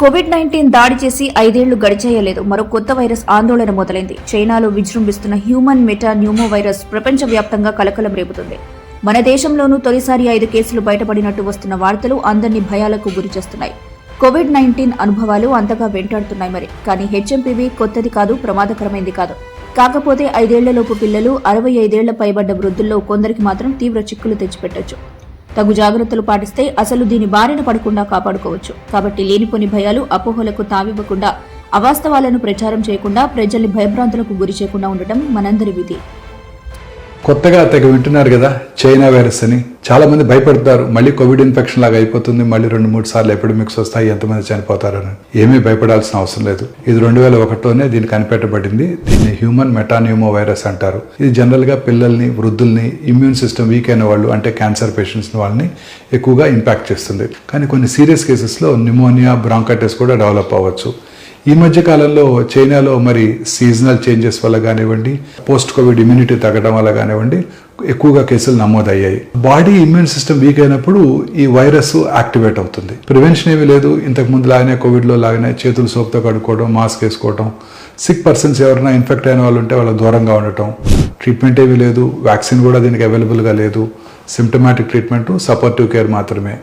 Covid nineteen దాడి చేసి ఐదేళ్ళు గడిచేయలేదు. మరో కొత్త వైరస్ ఆందోళన మొదలైంది. చైనాలో విజృంభిస్తున్న హ్యూమన్ మెటా న్యూమో వైరస్ ప్రపంచవ్యాప్తంగా కలకలం రేపుతుంది. మన దేశంలోనూ తొలిసారి ఐదు కేసులు బయటపడినట్టు వస్తున్న వార్తలు అందరినీ భయాలకు గురిచేస్తున్నాయి కోవిడ్ నైన్టీన్ అనుభవాలు అంతగా వెంటాడుతున్నాయి మరి. కానీ హెచ్ఎంపీవీ కొత్తది కాదు ప్రమాదకరమైంది కాదు. కాకపోతే ఐదేళ్ళలోపు పిల్లలు అరవై ఐదేళ్ళ పైబడ్డ వృద్ధుల్లో కొందరికి మాత్రం తీవ్ర చిక్కులు తెచ్చిపెట్టొచ్చు. తగు జాగ్రత్తలు పాటిస్తే అసలు దీని బారిన పడకుండా కాపాడుకోవచ్చు. కాబట్టి లేనిపోని భయాలు అపోహలకు తావివ్వకుండా అవాస్తవాలను ప్రచారం చేయకుండా ప్రజల్ని భయభ్రాంతులకు గురి చేయకుండా ఉండటం మనందరి విధి. కొత్తగా తెగ వింటున్నారు కదా చైనా వైరస్ అని. చాలా మంది భయపడతారు మళ్ళీ కోవిడ్ ఇన్ఫెక్షన్ లాగా అయిపోతుంది మళ్ళీ రెండు మూడు సార్లు ఎపిడమిక్స్ వస్తాయి ఎంతమంది చనిపోతారని. ఏమీ భయపడాల్సిన అవసరం లేదు. ఇది రెండు వేల ఒకటిలోనే దీన్ని కనిపెట్టబడింది. దీన్ని హ్యూమన్ మెటాన్యూమో వైరస్ అంటారు. ఇది జనరల్గా పిల్లల్ని వృద్ధుల్ని ఇమ్యూన్ సిస్టమ్ వీక్ అయిన వాళ్ళు అంటే క్యాన్సర్ పేషెంట్స్ వాళ్ళని ఎక్కువగా ఇంపాక్ట్ చేస్తుంది. కానీ కొన్ని సీరియస్ కేసెస్లో న్యూమోనియా బ్రాంకైటిస్ కూడా డెవలప్ అవ్వచ్చు. ఈ మధ్య కాలంలో చైనాలో మరి సీజనల్ చేంజెస్ వల్ల కానివ్వండి పోస్ట్ కోవిడ్ ఇమ్యూనిటీ తగ్గడం వల్ల కానివ్వండి ఎక్కువగా కేసులు నమోదయ్యాయి. బాడీ ఇమ్యూన్ సిస్టమ్ వీక్ అయినప్పుడు ఈ వైరస్ యాక్టివేట్ అవుతుంది. ప్రివెన్షన్ ఏమీ లేదు. ఇంతకు ముందు లాగానే కోవిడ్లో లాగానే చేతులు సోప్తో కడుక్కోవడం మాస్క్ వేసుకోవడం సిక్ పర్సన్స్ ఎవరైనా ఇన్ఫెక్ట్ అయిన వాళ్ళు ఉంటే వాళ్ళ దూరంగా ఉండటం. ట్రీట్మెంట్ ఏమీ లేదు. వ్యాక్సిన్ కూడా దీనికి అవైలబుల్గా లేదు. సిమ్టమాటిక్ ట్రీట్మెంట్ సపోర్టివ్ కేర్ మాత్రమే.